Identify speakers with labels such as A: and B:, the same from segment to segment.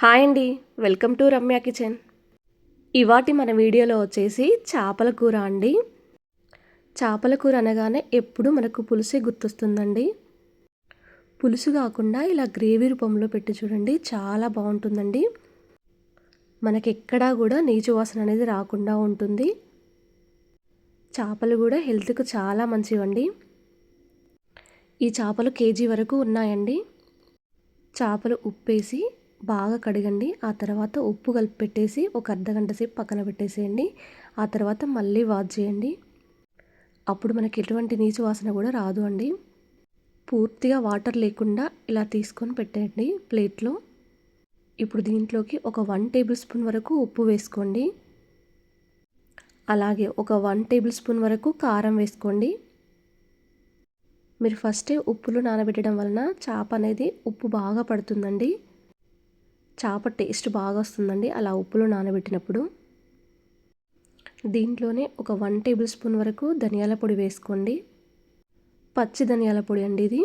A: Hi అండి. Welcome to Ramya kitchen. ఇవాటి మన వీడియోలో వచ్చేసి చేపల కూర అండి. చేపల కూర అనగానే ఎప్పుడు మనకు పులుసే గుర్తొస్తుందండి. పులుసు కాకుండా ఇలా గ్రేవీ రూపంలో పెట్టి చూడండి చాలా బాగుంటుందండి. మనకి ఎక్కడా కూడా నీచు వాసన అనేది రాకుండా ఉంటుంది. చేపలు కూడా హెల్త్కు చాలా మంచివండి. ఈ చేపలు కేజీ వరకు ఉన్నాయండి. చేపలు ఉప్పేసి బాగా కడగండి. ఆ తర్వాత ఉప్పు కలిపి పెట్టేసి ఒక అర్ధగంట సేపు పక్కన పెట్టేసేయండి. ఆ తర్వాత మళ్ళీ వాష్ చేయండి. అప్పుడు మనకి ఎటువంటి నీచు వాసన కూడా రాదు అండి. పూర్తిగా వాటర్ లేకుండా ఇలా తీసుకొని పెట్టండి ప్లేట్లో. ఇప్పుడు దీంట్లోకి ఒక వన్ టేబుల్ స్పూన్ వరకు ఉప్పు వేసుకోండి. అలాగే ఒక వన్ టేబుల్ స్పూన్ వరకు కారం వేసుకోండి. మీరు ఫస్టే ఉప్పులు నానబెట్టడం వలన చేప అనేది ఉప్పు బాగా పడుతుందండి. చేప టేస్ట్ బాగా వస్తుందండి అలా ఉప్పులో నానబెట్టినప్పుడు దీంట్లోనే ఒక వన్ టేబుల్ స్పూన్ వరకు ధనియాల పొడి వేసుకోండి. పచ్చి ధనియాల పొడి అండి ఇది.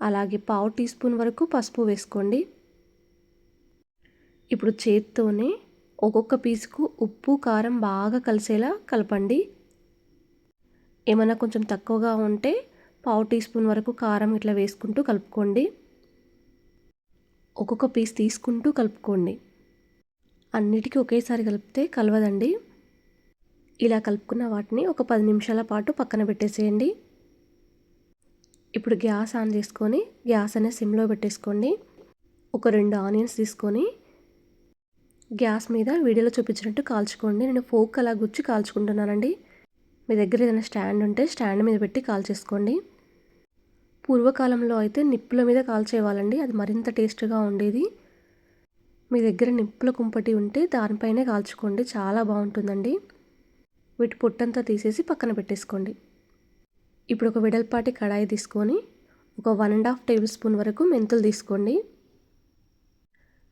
A: అలాగే పావు టీ స్పూన్ వరకు పసుపు వేసుకోండి. ఇప్పుడు చేత్తోనే ఒక్కొక్క పీసుకు ఉప్పు కారం బాగా కలిసేలా కలపండి. ఏమైనా కొంచెం తక్కువగా ఉంటే పావు టీ స్పూన్ వరకు కారం ఇట్లా వేసుకుంటూ కలుపుకోండి. ఒక్కొక్క పీస్ తీసుకుంటూ కలుపుకోండి. అన్నిటికీ ఒకేసారి కలిపితే కలవదండి. ఇలా కలుపుకున్న వాటిని ఒక పది నిమిషాల పాటు పక్కన పెట్టేసేయండి. ఇప్పుడు గ్యాస్ ఆన్ చేసుకొని గ్యాస్ అనే సిమ్లో పెట్టేసుకోండి. ఒక రెండు ఆనియన్స్ తీసుకొని గ్యాస్ మీద వీడియోలో చూపించినట్టు కాల్చుకోండి. నేను ఫోక్ అలా గుచ్చి కాల్చుకుంటున్నానండి. మీ దగ్గర ఏదైనా స్టాండ్ ఉంటే స్టాండ్ మీద పెట్టి కాల్చేసుకోండి పూర్వకాలంలో అయితే నిప్పుల మీద కాల్చేవాళ్ళండి. అది మరింత టేస్ట్గా ఉండేది. మీ దగ్గర నిప్పుల కుంపటి ఉంటే దానిపైనే కాల్చుకోండి. చాలా బాగుంటుందండి. వీటి పొట్టంతా తీసేసి పక్కన పెట్టేసుకోండి. ఇప్పుడు ఒక వెడల్పాటి కడాయి తీసుకొని ఒక one and half tablespoon వరకు మెంతులు తీసుకోండి.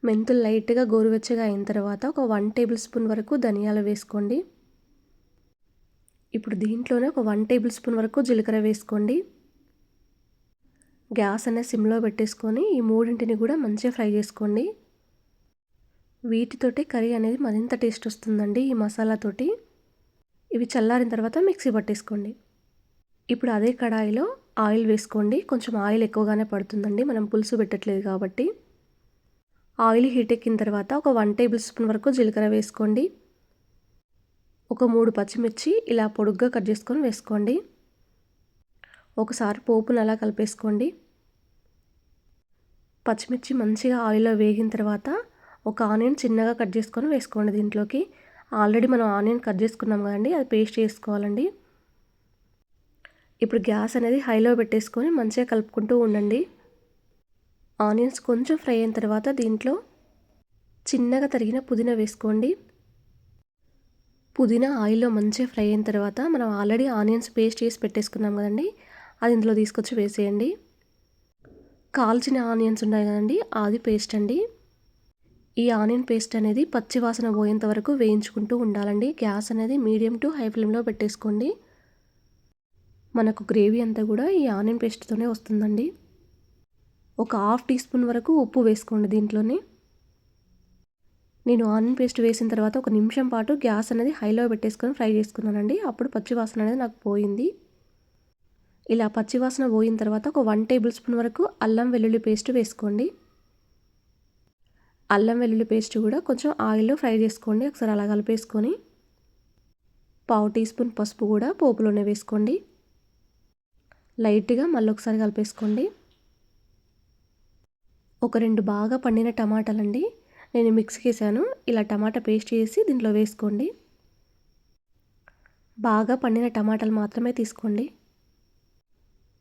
A: మెంతులు లైట్గా గోరువెచ్చగా అయిన తర్వాత ఒక వన్ టేబుల్ స్పూన్ వరకు ధనియాలు వేసుకోండి. ఇప్పుడు దీంట్లోనే ఒక వన్ టేబుల్ స్పూన్ వరకు జీలకర్ర వేసుకోండి. గ్యాస్ అనేది సిమ్లో పెట్టేసుకొని ఈ మూడింటిని కూడా మంచిగా ఫ్రై చేసుకోండి. వీటితోటి కర్రీ అనేది మరింత టేస్ట్ వస్తుందండి ఈ మసాలాతోటి ఇవి చల్లారిన తర్వాత మిక్సీ పట్టేసుకోండి. ఇప్పుడు అదే కడాయిలో ఆయిల్ వేసుకోండి. కొంచెం ఆయిల్ ఎక్కువగానే పడుతుందండి. మనం పులుసు పెట్టట్లేదు కాబట్టి. ఆయిల్ హీట్ ఎక్కిన తర్వాత ఒక వన్ టేబుల్ స్పూన్ వరకు జీలకర్ర వేసుకోండి. ఒక మూడు పచ్చిమిర్చి ఇలా పొడుగ్గా కట్ చేసుకొని వేసుకోండి. ఒకసారి పోపును అలా కలిపేసుకోండి. పచ్చిమిర్చి మంచిగా ఆయిల్లో వేగిన తర్వాత ఒక ఆనియన్ చిన్నగా కట్ చేసుకొని వేసుకోండి దీంట్లోకి. ఆల్రెడీ మనం ఆనియన్ కట్ చేసుకున్నాం కదండి అది పేస్ట్ చేసుకోవాలండి. ఇప్పుడు గ్యాస్ అనేది హైలో పెట్టేసుకొని మంచిగా కలుపుకుంటూ ఉండండి. ఆనియన్స్ కొంచెం ఫ్రై అయిన తర్వాత దీంట్లో చిన్నగా తరిగిన పుదీనా వేసుకోండి. పుదీనా ఆయిల్లో మంచిగా ఫ్రై అయిన తర్వాత మనం ఆల్రెడీ ఆనియన్స్ పేస్ట్ చేసి పెట్టేసుకున్నాం కదండి అది ఇందులో తీసుకొచ్చి వేసేయండి. కాల్చిన ఆనియన్స్ ఉన్నాయి కదండి అది పేస్ట్ అండి. ఈ ఆనియన్ పేస్ట్ అనేది పచ్చి వాసన పోయేంత వరకు వేయించుకుంటూ ఉండాలండి. గ్యాస్ అనేది మీడియం టు హై ఫ్లేమ్లో పెట్టేసుకోండి. మనకు గ్రేవీ అంతా కూడా ఈ ఆనియన్ పేస్ట్తోనే వస్తుందండి. ఒక హాఫ్ టీ స్పూన్ వరకు ఉప్పు వేసుకోండి దీంట్లోనే. నేను ఆనియన్ పేస్ట్ వేసిన తర్వాత ఒక నిమిషం పాటు గ్యాస్ అనేది హైలో పెట్టేసుకొని ఫ్రై చేసుకున్నానండి. అప్పుడు పచ్చి వాసన అనేది నాకు పోయింది. ఇలా పచ్చివాసన పోయిన తర్వాత ఒక వన్ టేబుల్ స్పూన్ వరకు అల్లం వెల్లుల్లి పేస్ట్ వేసుకోండి. అల్లం వెల్లుల్లి పేస్ట్ కూడా కొంచెం ఆయిల్లో ఫ్రై చేసుకోండి. ఒకసారి అలా కలిపేసుకొని పావు టీ స్పూన్ పసుపు కూడా పోపులోనే వేసుకోండి. లైట్గా మళ్ళీ ఒకసారి కలిపేసుకోండి. ఒక రెండు బాగా పండిన టమాటాలండి. నేను మిక్స్ చేశాను. ఇలా టమాటా పేస్ట్ చేసి దీంట్లో వేసుకోండి. బాగా పండిన టమాటాలు మాత్రమే తీసుకోండి.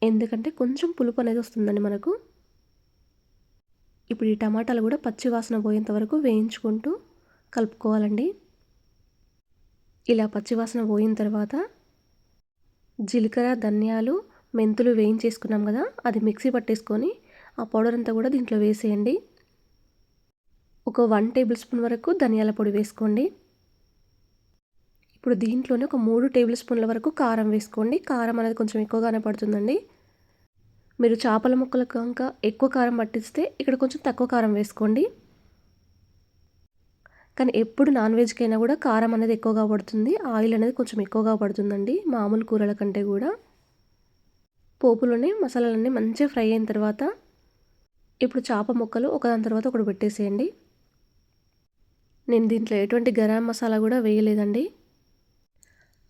A: ఎందుకంటే కొంచెం పులుపు అనేది వస్తుందండి మనకు. ఇప్పుడు ఈ టమాటాలు కూడా పచ్చి వాసన పోయేంత వరకు వేయించుకుంటూ కలుపుకోవాలండి. ఇలా పచ్చివాసన పోయిన తర్వాత జీలకర్ర ధనియాలు మెంతులు వేయించేసుకున్నాం కదా అది మిక్సీ పట్టేసుకొని ఆ పౌడర్ అంతా కూడా దీంట్లో వేసేయండి. ఒక వన్ టేబుల్ స్పూన్ వరకు ధనియాల పొడి వేసుకోండి. ఇప్పుడు దీంట్లోనే ఒక మూడు టేబుల్ స్పూన్ల వరకు కారం వేసుకోండి. కారం అనేది కొంచెం ఎక్కువగానే పడుతుందండి. మీరు చేపల ముక్కలకు కనుక ఎక్కువ కారం పట్టిస్తే ఇక్కడ కొంచెం తక్కువ కారం వేసుకోండి. కానీ ఎప్పుడు నాన్ వెజ్కైనా కూడా కారం అనేది ఎక్కువగా పడుతుంది. ఆయిల్ అనేది కొంచెం ఎక్కువగా పడుతుందండి. మామూలు కూరల కంటే కూడా. పోపులోనే మసాలాలన్నీ మంచిగా ఫ్రై అయిన తర్వాత ఇప్పుడు చేప ముక్కలు ఒకదాని తర్వాత ఒకటి పెట్టేసేయండి. నేను దీంట్లో ఎటువంటి గరం మసాలా కూడా వేయలేదండి.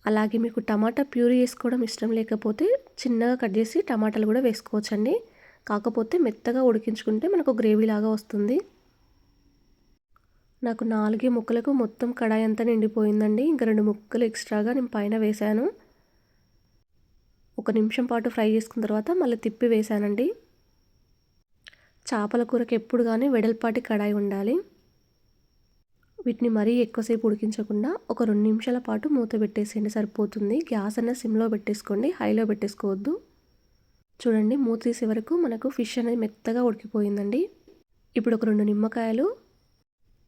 A: అలాగే మీకు టమాటా ప్యూరీ వేసుకోవడం ఇష్టం లేకపోతే చిన్నగా కట్ చేసి టమాటాలు కూడా వేసుకోవచ్చండి. కాకపోతే మెత్తగా ఉడికించుకుంటే మనకు గ్రేవీ లాగా వస్తుంది. నాకు నాలుగే ముక్కలకు మొత్తం కడాయి అంతా నిండిపోయిందండి. ఇంకా రెండు ముక్కలు ఎక్స్ట్రాగా నేను పైన వేశాను. ఒక నిమిషం పాటు ఫ్రై చేసుకున్న తర్వాత మళ్ళీ తిప్పి వేశానండి. చేపల కూరకు ఎప్పుడు కానీ వెడల్పాటి కడాయి ఉండాలి. వీటిని మరీ ఎక్కువసేపు ఉడికించకుండా ఒక రెండు నిమిషాల పాటు మూత పెట్టేసేయండి సరిపోతుంది. గ్యాస్ అన్న సిమ్లో పెట్టేసుకోండి హైలో పెట్టేసుకోవద్దు. చూడండి మూత తీసే వరకు మనకు ఫిష్ అనేది మెత్తగా ఉడికిపోయిందండి. ఇప్పుడు ఒక రెండు నిమ్మకాయలు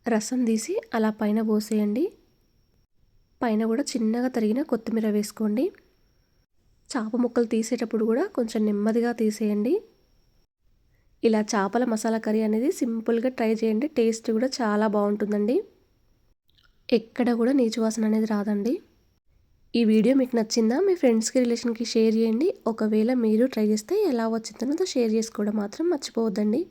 A: రసం తీసి అలా పైన పోసేయండి. పైన కూడా చిన్నగా తరిగిన కొత్తిమీర వేసుకోండి. చేప ముక్కలు తీసేటప్పుడు కూడా కొంచెం నెమ్మదిగా తీసేయండి. ఇలా చేపల మసాలా కర్రీ అనేది సింపుల్గా ట్రై చేయండి టేస్ట్ కూడా చాలా బాగుంటుందండి. ఎక్కడ కూడా నీచు వాసన అనేది రాదండి. ఈ వీడియో మీకు నచ్చిందా? మీ ఫ్రెండ్స్కి రిలేషన్కి షేర్ చేయండి. ఒకవేళ మీరు ట్రై చేస్తే ఎలా వచ్చిందో షేర్ చేసుకోవడం మాత్రం మర్చిపోవద్దండి.